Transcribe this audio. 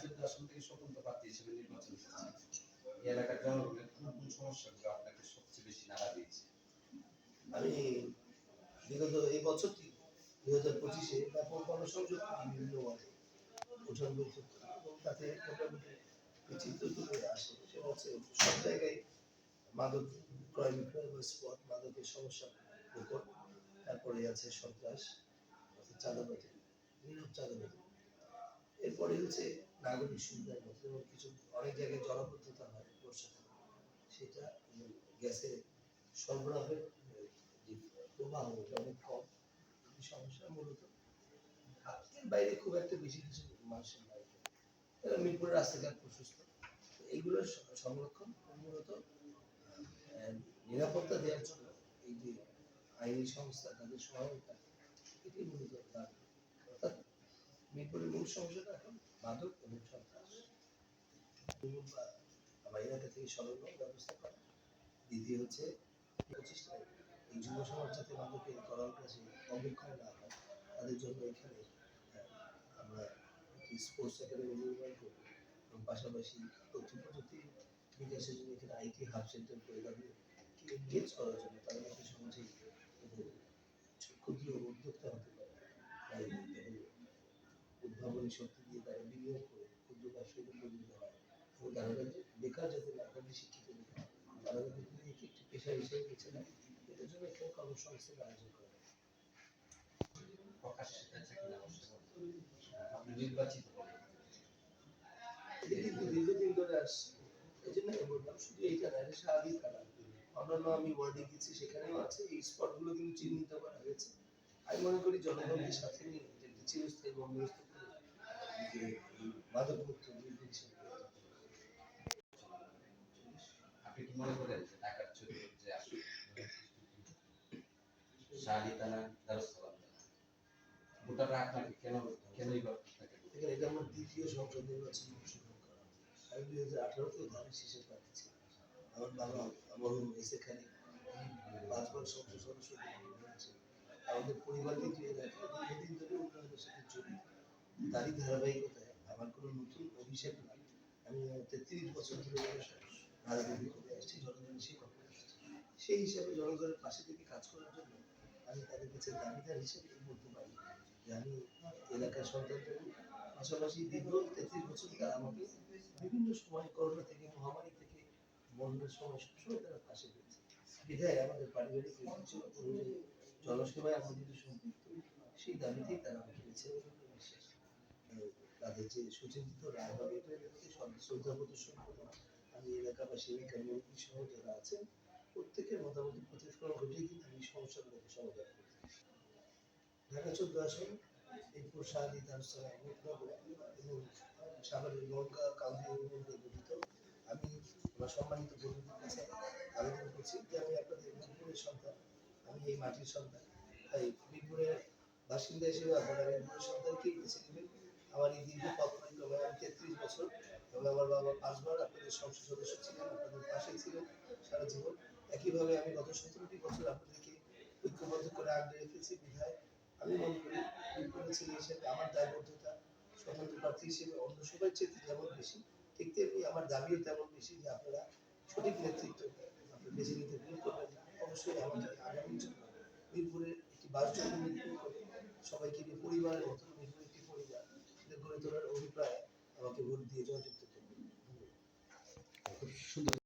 চোদ্দ আসন থেকে স্বতন্ত্র হিসেবে এলাকার সবচেয়ে বেশি নাড়া দিয়েছে আমি বিগত এই বছরটি দুই হাজার পঁচিশে বিভিন্ন সব জায়গায় মাদক ক্রয় বিক্রয় বা স্পট মাদকের সমস্যা তারপরে আছে সন্ত্রাস চাঁদাবাজি, নীরব চাঁদাবাজি। এরপরে হচ্ছে নাগরিক সুবিধার মধ্যে যেমন কিছু অনেক জায়গায় জলাবদ্ধতা হয় বর্ষাকালে সেটা গ্যাসের সরবরাহের প্রবাহ অনেক কম। সমস্যা মূলত এর বাইরে খুব একটা বেশি কিছু মানুষের এবার মিরপুরের রাস্তাঘাট প্রশস্ত। এইগুলোর সংরক্ষণ মূলত নিরাপত্তা দেওয়ার জন্য এই যে আইনি সংস্থা, তাদের সহায়তা এটি মূলত দাবি অর্থাৎ মিরপুরের মূল সমস্যাটা এখন মাদক এবং সন্ত্রাস। আমার থেকে সরঞ্জাম ব্যবস্থা করা। দ্বিতীয় হচ্ছে প্রচেষ্টায় এই যুব সমাজ যাতে মাদকের করার কাছে অবক্ষয় না হয়, তাদের জন্য এখানে আমরা স্পোর্টস একাডেমি নির্মাণ করব। এবং পাশাপাশি তথ্য প্রযুক্তি বিকাশের জন্য এখানে আইটি হাব সেন্টার করে এনগেজ করার জন্য তাদের মধ্যে সমাজে তাদের ক্ষুদ্র উদ্ভাবনী শক্তি দিয়ে তারা বিনিয়োগ করে ক্ষুদ্র ব্যবসায়ীদের পরিণত হয় এবং বেকার যাতে না শিক্ষিত তারা একে একটি পেশা হিসেবে বেছে নেয় এটার জন্য এখানে কর্মসংস্থান আয়োজন করা হয়। নির্বাচিত দীর্ঘদিন ধরে আসছে এই জন্য বললাম শুধু এইটা না এটা স্বাভাবিক কারণ অন্যান্য আমি ওয়ার্ডে গেছি সেখানেও আছে। এই স্পটগুলো কিন্তু চিহ্নিত করা হয়েছে। আমি মনে করি জনগণকে সাথে নিয়ে যে একটি চিরস্থায়ী বন্দোবস্ত করে যে। আপনি কি মনে করেন যে যে ভোটাররা আপনাকে কেন কেনই বা এটা আমার দ্বিতীয় সংসদ নির্বাচন অংশগ্রহণ করা আমি দুই হাজার আঠারোতেও ধানের শীষের প্রার্থী ছিলাম। আমার বাবা, আমার এসে খালি পাঁচবার সংসদ সদস্য আমাদের পরিবার কিন্তু এলাকায় দীর্ঘদিন ধরে উন্নয়নের সাথে জড়িত। তারই ধারাবাহিকতায় আমার কোনো নতুন অভিষেক না আমি তেত্রিশ বছর ধরে রাজনীতি করে আসছি, জনগণের সেবা সেই হিসাবে জনগণের পাশে থেকে কাজ করার জন্য আমি তাদের কাছে দাবিদার হিসেবে বলতে পারি যে আমি এলাকার সন্তানদের পাশাপাশি দীর্ঘ তেত্রিশ বছর তারা আমাকে বিভিন্ন সময় করোনা থেকে মহামারী বন্যার সময় সবসময় তারা পাশে রয়েছে। বিধায় আমাদের পারিবারিক অনুযায়ী জনসেবায় আমরা যদি সম্পৃক্ত, সেই দাবিতেই তারা আমাকে বিশ্বাস তাদের যে সুচিন্তিত রায় হবে সব- শ্রদ্ধা প্রদর্শন করে আমি এলাকাবাসী মুরব্বী সহ যারা আছেন, প্রত্যেকের মতামত প্রতিফলন ঘটিয়ে কিন্তু আমি সমস্যাগুলোকে সমাধান করতে ঢাকা চোদ্দ আসন মিরপুর শাহাদি দারুসালাম এবং সাভারের নৌকা কান্দি আমার সম্মানিত বন্ধুদের কাছে আবেদন করছি যে আমি আপনাদের মিরপুরের সন্তান, আমি এই মাটির সন্তান। তাই মিরপুরের বাসিন্দা হিসেবে আপনারা মিরপুরের সন্তানকেই বেছে নেবেন? আমার এই দীর্ঘ পথ পরিক্রমায় আমি তেত্রিশ বছর এবং আমার বাবা পাঁচবার আপনাদের সংসদ সদস্য ছিলেন, আপনাদের পাশে ছিলেন সারা জীবন। একইভাবে আমি গত সতেরোটি বছর আপনাদেরকে ঐক্যবদ্ধ করে আগলে রেখেছি, বিধায় আমি মনে করি মিরপুরের ছেলে হিসেবে আমার দায়বদ্ধতা স্বতন্ত্র প্রার্থী হিসেবে অন্য সবাই চেয়ে যেমন বেশি, ঠিক তেমনি আমার দাবিও তেমন বেশি যে আপনারা সঠিক নেতৃত্ব বেছে নিতে ভুল করবেন অবশ্যই আগামী আগামীর জন্য মিরপুরের একটি বাসযোগ্য মিরপুর সবাইকে নিয়ে পরিবারের মতো মিরপুর একটি পরিবার গড়ে তোলার অভিপ্রায় আমাকে ভোট দিয়ে জয়যুক্ত করবেন খুব সুন্দর